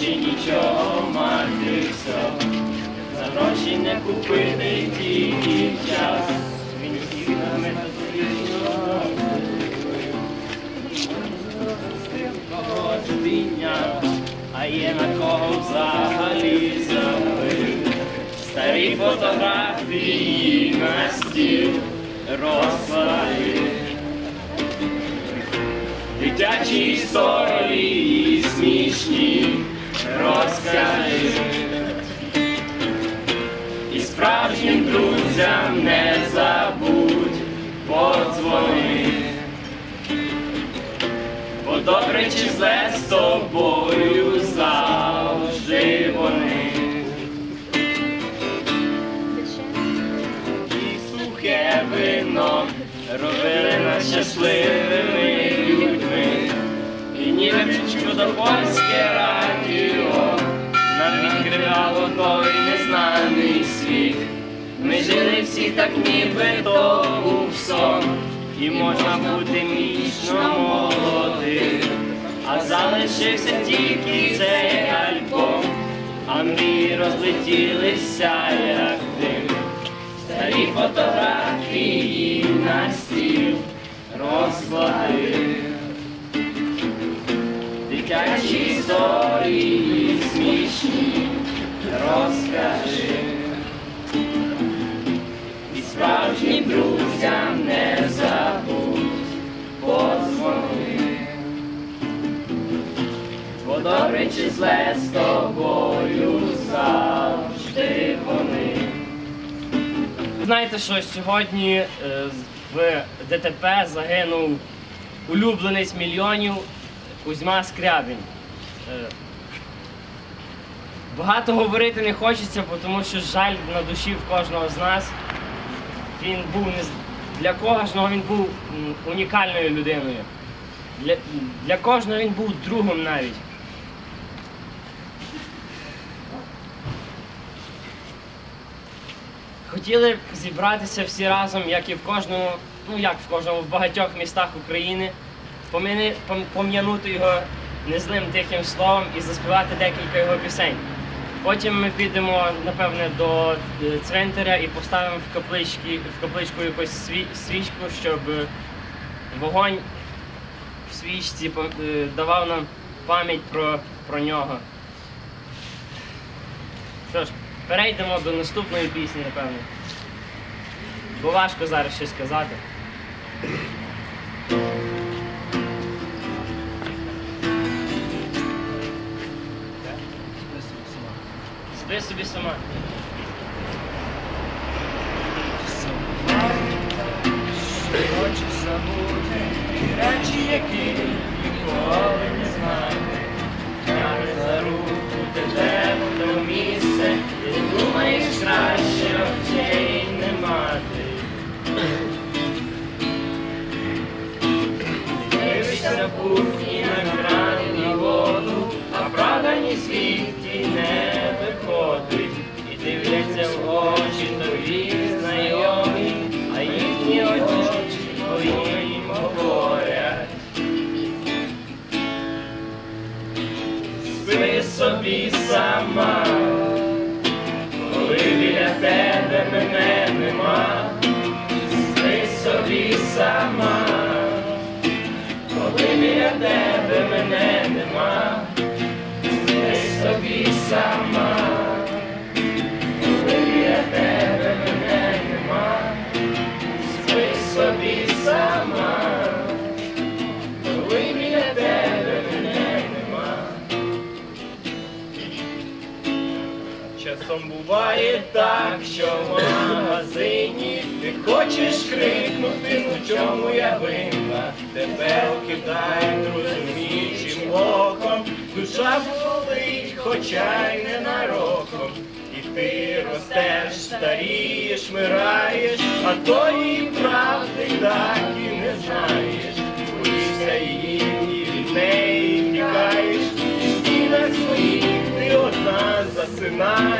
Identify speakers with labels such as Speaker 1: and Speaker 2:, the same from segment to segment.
Speaker 1: ще нічого мати все. За гроші не купити тільки час. Він на метафорічно а є на кого взагалі забив. Старі фотографії на стіл розклади. Дитячі історії смішні розкажи. І справжнім друзям не забудь подзвони. Бо добре чи зле з тобою завжди вони. І сухе вино робили нас щасливими людьми. Чудо польське радіо нам відкривало той незнаний світ. Ми жили всі так ніби то був сон, і можна бути вічно молодим, а залишився тільки цей альбом, а мрії розлетілися, як дим. Старі фотографії на стіл розклади. Дитячі історії розкажи. І справжнім друзям не забудь подзвони. Бо добре чи зле з тобою завжди вони. Знаєте, що сьогодні е, в ДТП загинув улюбленець мільйонів Кузьма Скрябін. Багато говорити не хочеться, бо тому що жаль на душі в кожного з нас. Він був не для кожного він був унікальною людиною. Для, для кожного він був другом навіть. Хотіли б зібратися всі разом, як і в кожному, ну як в кожному, в багатьох містах України, пом'янути його незлим тихим словом і заспівати декілька його пісень. Потім ми підемо, напевне, до е, цвинтаря і поставимо в каплички, в капличку якусь сві- свічку, щоб е, вогонь в свічці е, давав нам пам'ять про, про нього. Що ж, перейдемо до наступної пісні, напевно. Бо важко зараз щось сказати. Собі сама.
Speaker 2: Хочеш забути речі, які ніколи не знати.
Speaker 1: Тягне за руку тебе те місце, і думаєш краще сама, коли біля тебе мене нема, спи собі сама, коли тебе мене нема. Часом буває так, що в магазині ти хочеш крикнути, ну чому я винна, тебе окидають розуміючим оком, душа хоча й ненароком. І ти ростеш, старієш, мираєш, а тої правди так і не знаєш. Боїшся її і від неї втікаєш, і в стінах своїх ти одна засинаєш.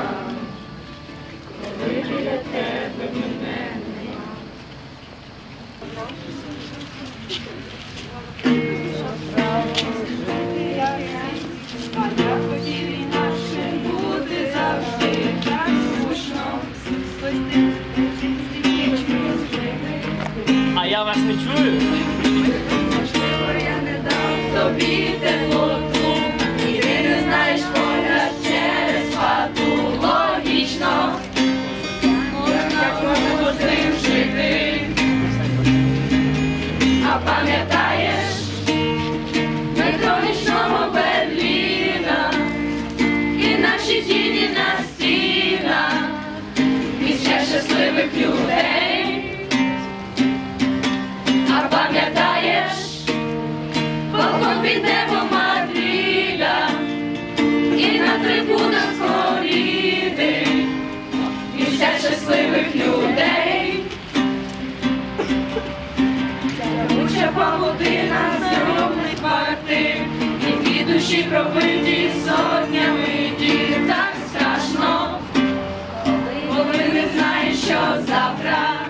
Speaker 3: плаче павутина зйомних квартир, які душі пробиті сотнями дітей. Так страшно, коли не знаєш, що завтра.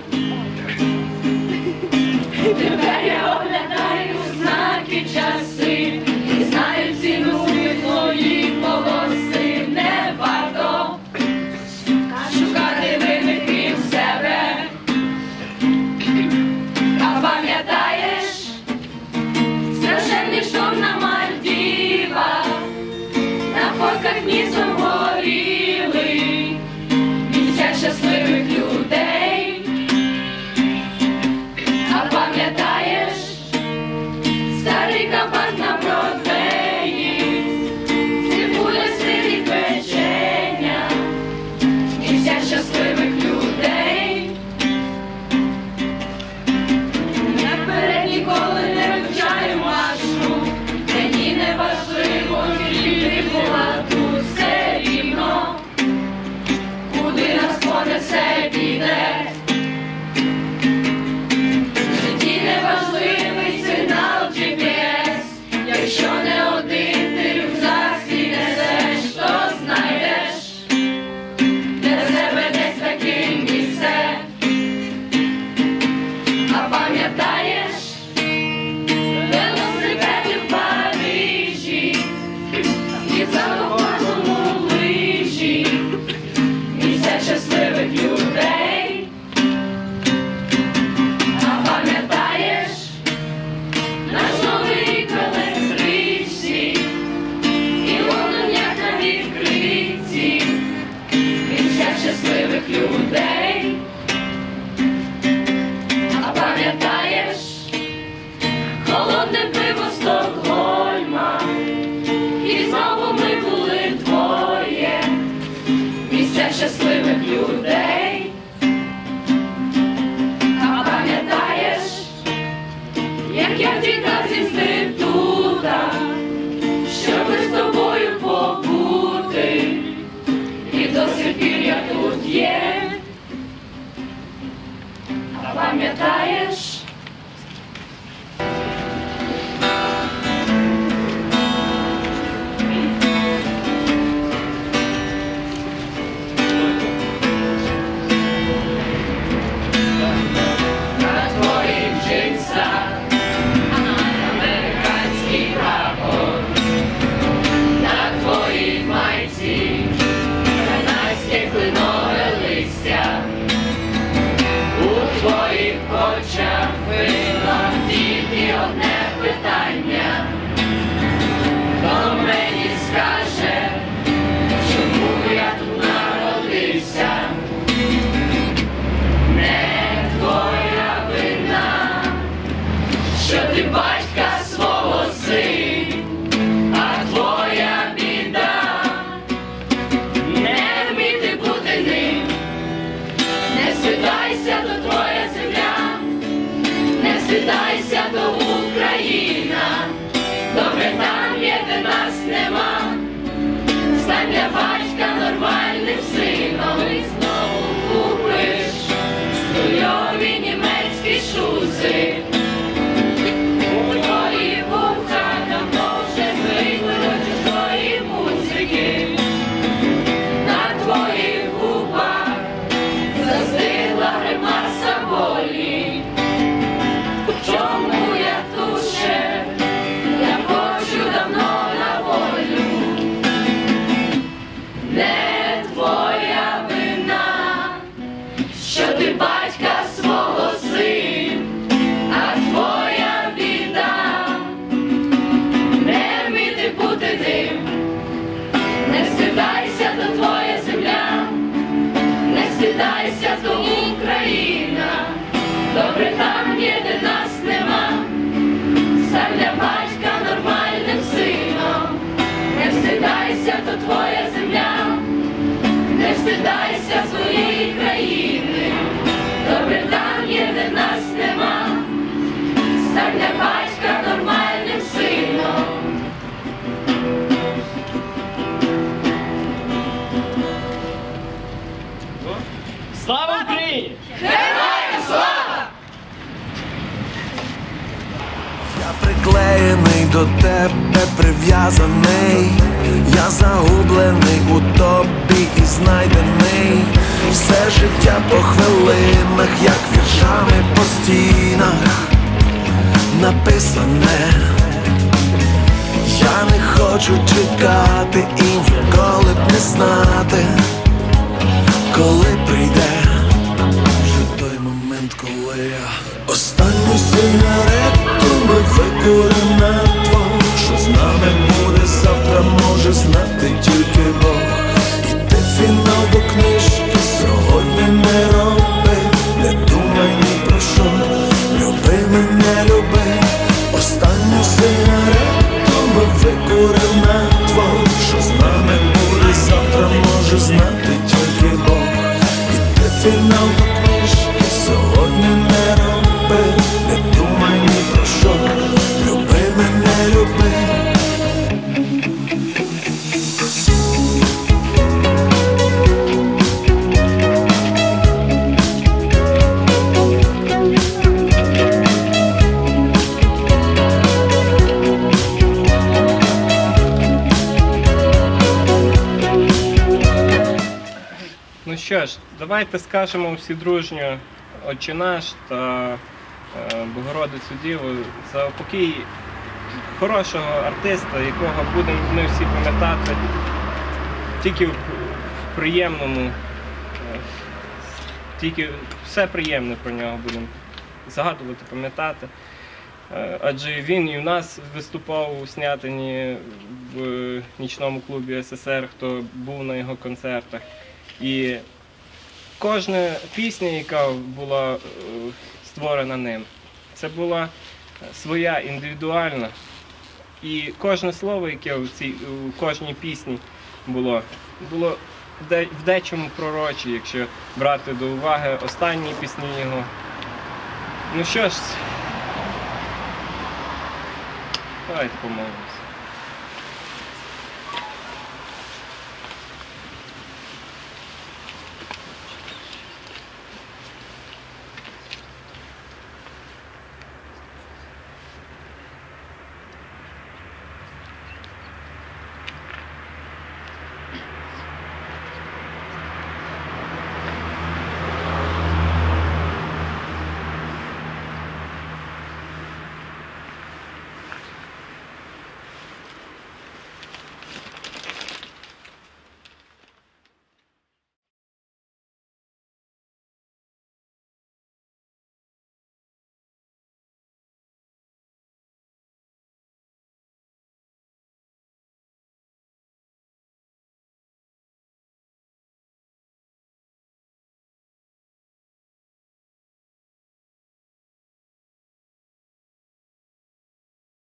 Speaker 3: щасливих. Добре там
Speaker 4: прив'язаний, я загублений у тобі і знайдений. Все життя по хвилинах, як віршами по стінах написане. Я не хочу чекати і ніколи б не знати, коли прийде вже той момент, коли я останню сигарету ми викуримо
Speaker 1: давайте скажемо всі дружньо Отче наш та е, Богородицю Діву за покій хорошого артиста, якого будемо ми всі пам'ятати тільки в, приємному, е, тільки все приємне про нього будемо згадувати, пам'ятати. Е, Адже він і в нас виступав у Снятині в нічному клубі СССР, хто був на його концертах. І кожна пісня, яка була е, створена ним, це була своя індивідуальна. І кожне слово, яке в цій у кожній пісні було, було в дечому пророче, якщо брати до уваги останні пісні його. Ну що ж, давайте помолимося.